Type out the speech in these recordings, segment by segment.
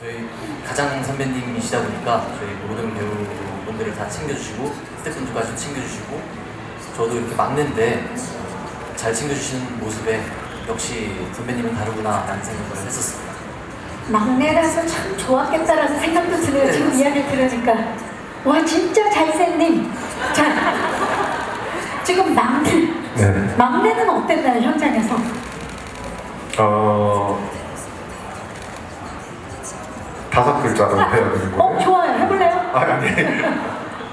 저희 가장 선배님이시다 보니까 저희 모든 배우분들을 다 챙겨주시고 스태프분들까지 챙겨주시고 저도 이렇게 막는데 잘 챙겨주시는 모습에 역시 선배님은 다르구나 라는 생각을 했었습니다. 막내라서 참 좋았겠다라는 생각도 드네요. 네. 지금 이야기 들으니까. 와, 진짜 잘생님. 자, 지금 막내. 네. 막내는 어땠나요, 현장에서? 어 글자로 해야 되는 어? 좋아요. 해볼래요? 아 아니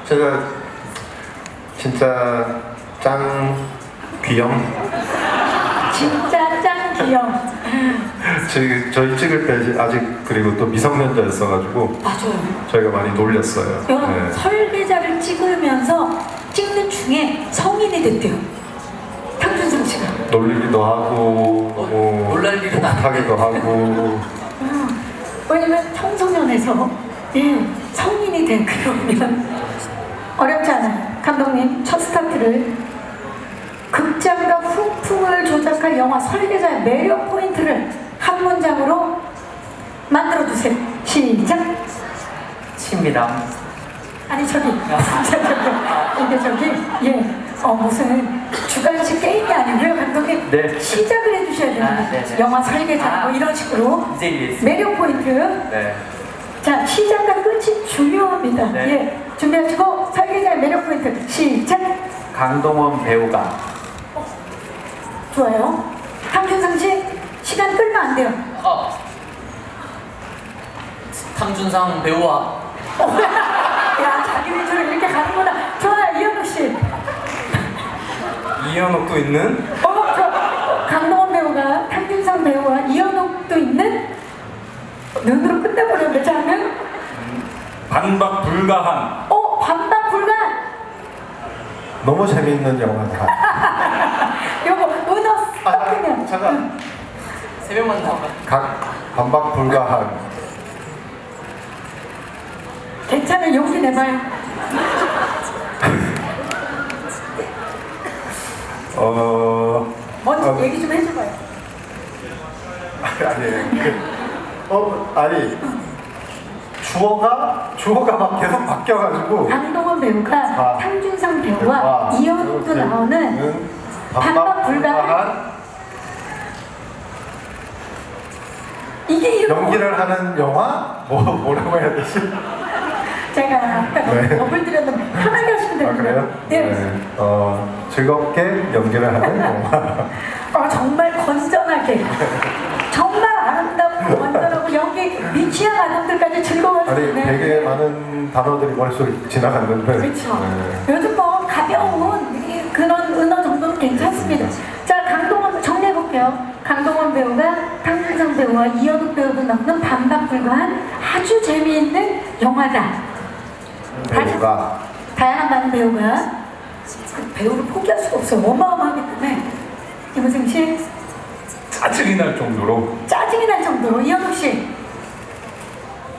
제가 진짜 짱 귀염 진짜 짱 귀여워. 저희, 저희 찍을 때 아직 그리고 또 미성년자였어가지고 맞아요. 저희가 많이 놀렸어요. 여러분, 네. 설계자를 찍으면서 찍는 중에 성인이 됐대요. 탕준성 씨가. 놀리기도 하고 어, 뭐 놀랄 일은 아닌데. 독하기도 하고 음, 왜냐면 청소년에서 예, 성인이 된 그러면 어렵지 않아요. 감독님 첫 스타트를 극장과 후풍을 조작할 영화 설계자의 매력 포인트를 한 문장으로 만들어 주세요. 시작. 친밀함. 아니 저기 진짜 저기 이게 저기 예 어 무슨 주간식 게임이 아니고요 감독님 네. 시작을 해주셔야 돼요. 아, 네, 네. 영화 설계자 아. 뭐 이런 식으로 이제 이해했습니다. 매력 포인트. 네. 자, 시작과 끝이 중요합니다. 네. 예. 준비하시고 설계자의 매력 포인트 시작. 강동원 배우가 좋아요. 황준상 씨 시간 끌면 안 돼요. 어. 탕준상 배우와 어, 야, 자기 위주로 이렇게 가는구나. 좋아요, 이현우 씨. 이어놓고 있는 어, 저, 어, 강동원 배우가 탕준상 배우와 이현욱도 있는 눈으로 끝내버렸는데 자는 반박 불가한 어 반박 불가. 너무 재밌는 영화다. 요거 은어 아, 섞으면 아, 잠깐 세 명만 나와가. 각 반박 불가한 괜찮아 용기 내봐요. 어 먼저 어, 얘기 좀 해줘봐요. 아니 그, 어 아니 주어가 주어가 막 계속 바뀌어가지고 강동원 배우가 아. 탕준상 배우와 이현욱도 나오는 반박 불가한 이게 이런 연기를 하는 영화 뭐 뭐라고 해야 되지? 제가 아까 네. 업을 드렸는데 편하게 하시면 아 됩니다. 그래요? 네. 어 즐겁게 연기를 하는 영화. 아 정말 건전하게 정말 아름답고 건전하고 연기 미취학 아동들까지 즐거워할 수 아니 되게 많은 단어들이 머릿속에 지나갔는데. 그렇죠. 네. 요즘 뭐 가벼운 이- 그런 은어 정도는 괜찮습니다. 자 강동원 정리해 볼게요. 강동원 배우가 탕준상 배우와 이현욱 배우도 나오는 반박 불가한 아주 재미있는 영화다. 배우가 다양한 많은 배우가 그 배우를 포기할 수가 없어요. 어마어마하기 때문에. 김우승 씨? 짜증이 날 정도로? 짜증이 날 정도로. 이현욱 씨?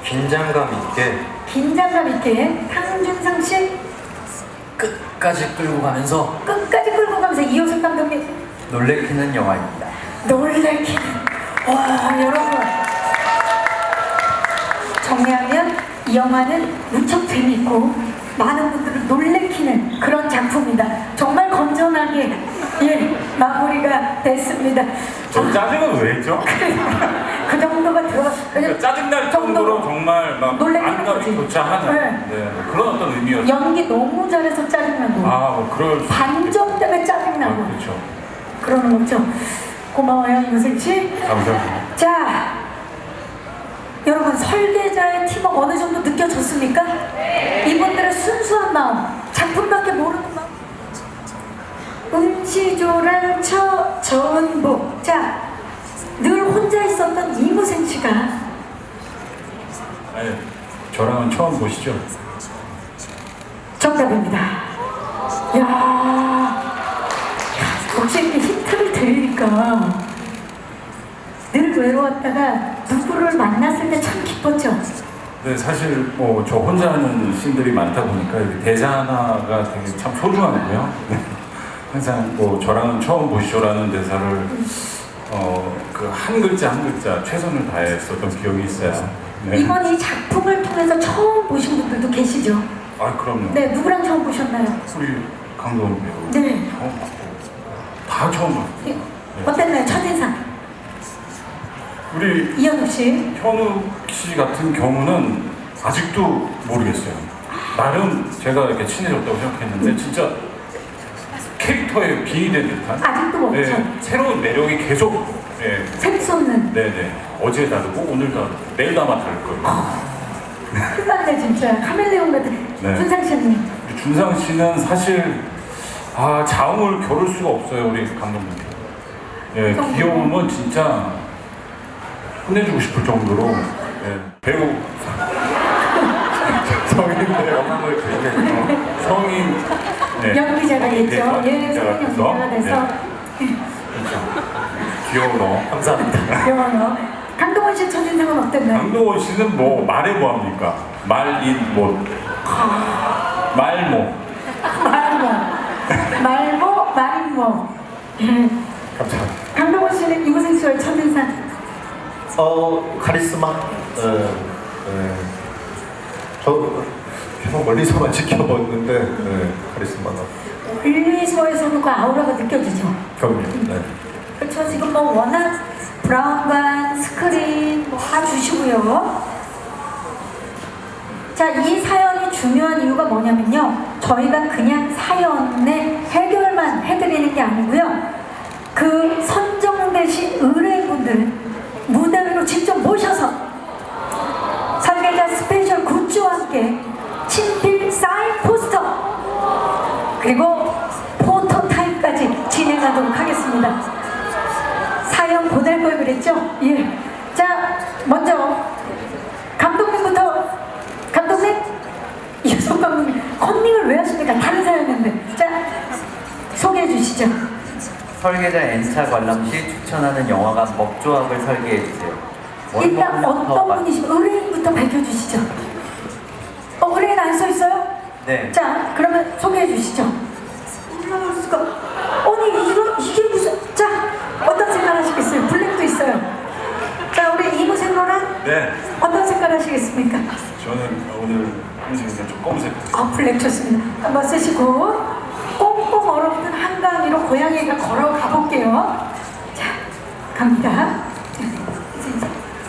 긴장감 있게. 긴장감 있게. 탕준상 씨? 끝까지 끌고 가면서 끝까지 끌고 가면서 이호승 감독님. 놀래키는 영화입니다. 놀래키는. 와 여러분. 정리하면 이 영화는 무척 재미있고 많은 분들을 놀래키는 그런 작품이다 정말 건전하게 예 마무리가 됐습니다 저 짜증은 왜 했죠? 그 정도가 들어 그러니까 짜증 날 정도로 정말 막 놀래키는 거지. 안감이 교차하는 네. 네. 뭐 그런 어떤 의미였어요. 연기 너무 잘해서 짜증나고 아 뭐 그럴 수 반점 때문에 아, 짜증나고 그렇죠. 그러는 거죠 고마워요 이호승 씨 감사합니다. 자, 여러분 설계자의 팀워크 어느 정도 느껴졌습니까? 이분들의 순수한 마음, 작품밖에 모르는 마음. 은지조랑 처 저은복. 자, 늘 혼자 있었던 이무생 씨가 네, 저랑은 처음 보시죠. 정답입니다. 야, 이렇게 힌트를 드리니까 늘 외로웠다가 누구를 만났을 때 참 기뻤죠. 네, 사실 뭐 저 혼자 하는 씬들이 많다 보니까 이렇게 대사 하나가 되게 참 소중하고요. 네. 항상 뭐 저랑은 처음 보시죠라는 대사를 어 그 한 글자 한 글자 최선을 다했었던 기억이 있어요. 네. 이번 이 작품을 통해서 처음 보신 분들도 계시죠? 아 그럼요. 네, 누구랑 처음 보셨나요? 우리 강동원 배우 네. 처음 봤고 다 처음 봤고 예. 어땠나요? 첫인상. 우리 이현욱 씨. 현욱 씨 같은 경우는 아직도 모르겠어요. 나름 제가 이렇게 친해졌다고 생각했는데 진짜 캐릭터에 빙의된 듯한 아직도 뭐 없죠? 네, 새로운 매력이 계속 네, 셀 수 없는. 네 네 어제 다르고 오늘 다르고 내일 아마 다를 거예요. 큰일 났네, 진짜. 카멜레온 같은. 네. 준상 씨는. 우리 준상 씨는 사실 아 자웅을 겨룰 수가 없어요 우리 감독님. 예 귀여움은 진짜 혼내주고 싶을 정도로 예, 배우 성인의 영향을 굉장히 성인 네, 연기자가 성인 됐죠. 대상 예, 성인 연기자가 돼서. 네, 그렇죠. 귀여워. 감사합니다. 영화로. 강동원 씨 첫인상은 어땠나요? 강동원 씨는 뭐 말해 뭐합니까? 말인 못 말모 말모. 말모, 말모. 예. 감사합니다. 강동원 씨는 이구생 씨와의 첫인상. 어 카리스마. 네, 네. 저 계속 멀리서만 지켜봤는데 네, 카리스마가 일리소에서는 그 아우라가 느껴지죠. 경미. 네. 그렇죠. 지금 뭐 워낙 브라운관, 스크린 뭐다 주시고요. 자, 이 사연이 중요한 이유가 뭐냐면요. 저희가 그냥 사연의 해결만 해드리는 주시죠. 설계자 N차 관람 시 추천하는 영화관 먹조합을 설계해 주세요. 일단 어떤 분이시면 의뢰인부터 밝혀주시죠. 어, 의뢰인 안 써 있어요? 네. 자, 그러면 소개해 주시죠. 올라갈 수가. 아니, 이런, 이게 무슨. 자, 어떤 색깔 하시겠어요? 블랙도 있어요. 자, 우리 이무생로랑 네 어떤 색깔 하시겠습니까? 저는 오늘 선생님 좀 검은색 아, 블랙 좋습니다. 한번 쓰시고, 얼어붙은 한강 위로 고양이가 걸어가 볼게요. 자, 갑니다.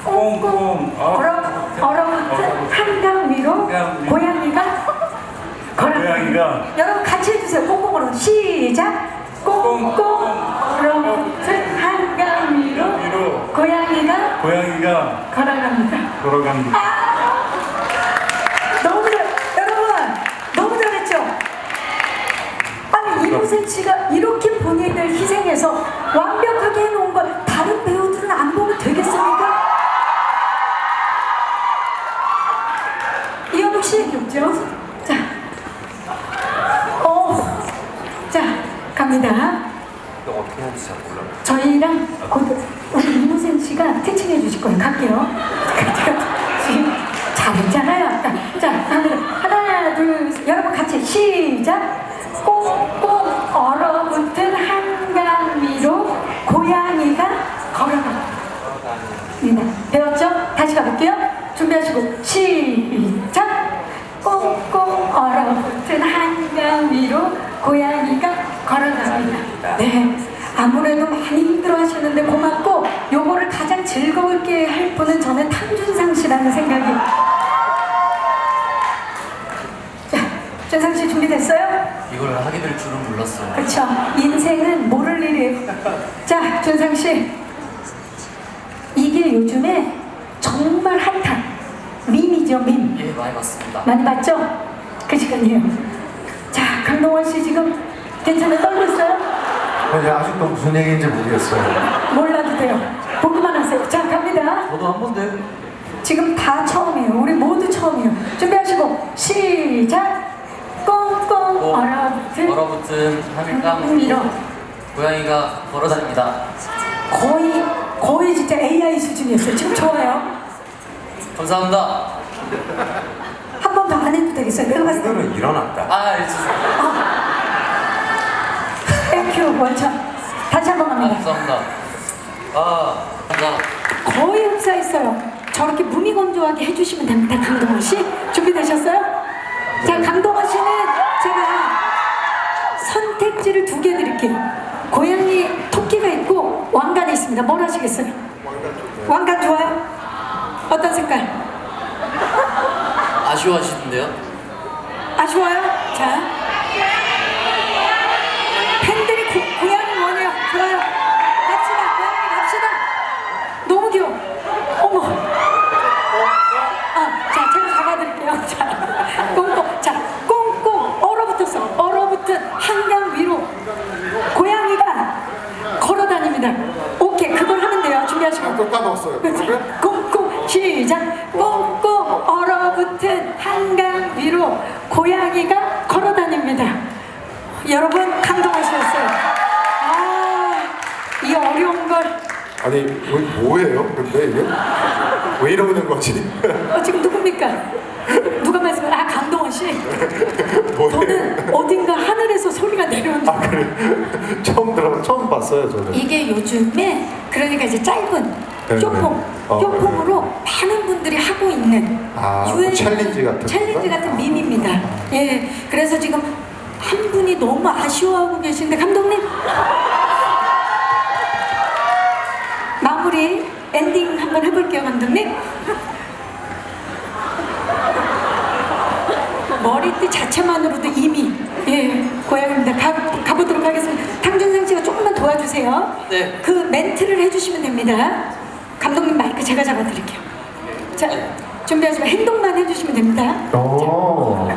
꽁꽁 아. 얼어, 얼어붙은 한강 위로. 고양이가 걸어. 고양이가 여러분 같이 해주세요. 꽁꽁 얼어. 시작. 꽁꽁 얼어붙은 한강 위로 고양이가 고양이가 걸어갑니다. 걸어갑니다. 너 씨가 이렇게 본인을 희생해서 완벽하게 해놓은 걸 다른 배우들은 안 보면 되겠습니까? 이현욱 씨 얘기였죠? 자, 어, 자 갑니다. 어떻게 하는지 잘 몰라요. 저희랑 곧 우리 이무생 씨가 태칭해 주실 거예요. 갈게요. 지금 잘했잖아요. 자, 하나, 하나, 둘, 셋. 여러분 같이 시작. 네, 배웠죠? 다시 가볼게요. 준비하시고 시작. 꽁꽁 얼어붙은 한강 위로 고양이가 걸어갑니다. 네. 아무래도 많이 힘들어 하시는데 고맙고 요거를 가장 즐거울게 할 분은 저는 탕준상 씨라는 생각이 자, 준상 씨 준비됐어요? 이걸 하게 될 줄은 몰랐어요. 그렇죠. 인생은 모를 일이에요. 자, 준상 씨. 이게 요즘에 정말 핫한 밈이죠, 밈. 예, 많이 봤습니다. 많이 봤죠? 그 시간이에요. 자, 강동원 씨 지금 괜찮아요? 떨고 있어요? 근데 아직도 무슨 얘기인지 모르겠어요. 몰라도 돼요. 보기만 하세요. 자, 갑니다. 저도 한 번도 해- 지금 다 처음이에요. 우리 모두 처음이에요. 준비하시고 시작. 꽁꽁 꽁 얼어붙은 얼어붙은 한강 위로 고양이가 걸어다닙니다. 거의 거의 진짜 AI 수준이었어요. 지금 좋아요. 감사합니다. 한 번 더 안 해도 되겠어요. 내가 봤을 때. 이거는 일어났다. 아, 예, 죄송합니다. 땡큐 원천. 다시 한 번 아, 갑니다. 감사합니다. 아, 감사합니다. 거의 흡사했어요. 저렇게 무미건조하게 해주시면 됩니다. 강동원 씨 준비되셨어요? 자, 강동원 씨는 제가 선택지를 두 개 드릴게요. 고양이 있고 있습니다. 뭘 하시겠어요? 왕관 좋아요? 어떤 색깔? 아쉬워하시는데요? 아쉬워요? 자. 팬들이 고, 고양이 원해요. 좋아요. 갑시다. 고양이 갑시다. 너무 귀여워. 어머. 아, 자, 제가 잡아드릴게요. 자, 꽁꽁. 자, 꽁꽁 얼어붙었어. 얼어붙은 한강 위로 고양이가 걸어다닙니다. 오케이, 그걸 하면 돼요. 준비하시고. 또 까먹었어요. 꽁꽁 시작 꽁꽁 얼어붙은 한강 위로 고양이가 걸어다닙니다 여러분 감동하셨어요 아 이 어려운 걸 아니 이거 뭐예요? 근데 이게 왜 이러는 거지? 어, 지금 누굽니까? 누가 말씀을 아 강동원 씨 뭐예요? 저는 어딘가 하늘에서 소리가 내려온다 아 그래 처음 들어 처음 봤어요 저는. 이게 요즘에 그러니까 이제 짧은 네, 쇼폼, 네. 어, 쇼폼으로 많은 분들이 하고 있는 아, 뭐 유행- 챌린지 같은 챌린지 건가? 같은 밈입니다. 예, 그래서 지금 한 분이 너무 아쉬워하고 계신데 감독님 마무리 엔딩 한번 해볼게요, 감독님. 머리띠 자체만으로도 이미 예 고양입니다. 가, 가보도록 하겠습니다. 탕준상 씨가 조금만 도와주세요. 네. 그 멘트를 해주시면 됩니다. 감독님 마이크 제가 잡아드릴게요. 자 준비하시면 행동만 해주시면 됩니다. 오.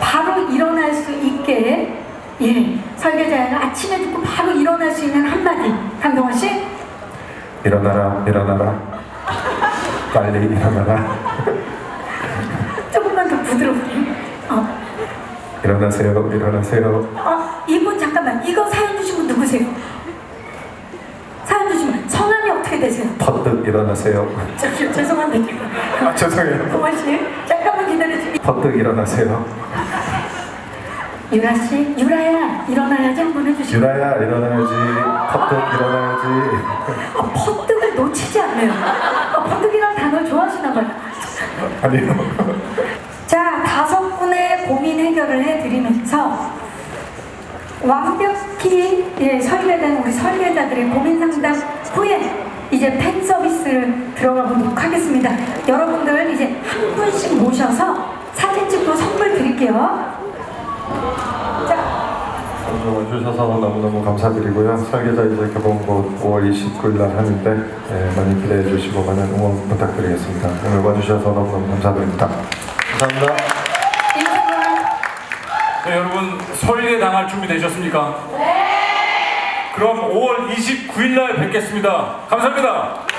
바로 일어날 수 있게 예 설계자가 아침에 듣고 바로 일어날 수 있는 한마디 강동원 씨 일어나라, 일어나라. 빨리 일어나라. 조금만 더 부드럽게. 어. 일어나세요, 일어나세요. 어, 이분 잠깐만 이거 사연 주신 분 누구세요? 되세요? 퍼뜩 일어나세요. 저기 죄송한데 아, 죄송해요. 동원 씨 잠깐만 기다려주세요. 퍼뜩 일어나세요. 유라 씨 유라야 일어나야지 한번 해주시고 유라야, 일어나야지. 퍼뜩 일어나야지. 아, 퍼뜩을 놓치지 않네요. 아, 퍼뜩이라는 단어를 좋아하시나 봐요. 아니요. 자 다섯 분의 고민 해결을 해드리면서 완벽히 예, 설계된 우리 설계자들의 고민 상담 후에 이제 팬 서비스를 들어가 보도록 하겠습니다. 여러분들 이제 한 분씩 모셔서 사진 찍고 선물 드릴게요. 자, 와주셔서 너무너무 감사드리고요. 설계자 이제 개봉곧 5월 29일 날 하는데 예, 많이 기대해 주시고 많은 응원 부탁드리겠습니다. 오늘 와주셔서 너무너무 감사드립니다. 감사합니다. 네, 여러분 설계 당할 준비 되셨습니까? 네. 그럼 5월 29일 날 뵙겠습니다. 감사합니다.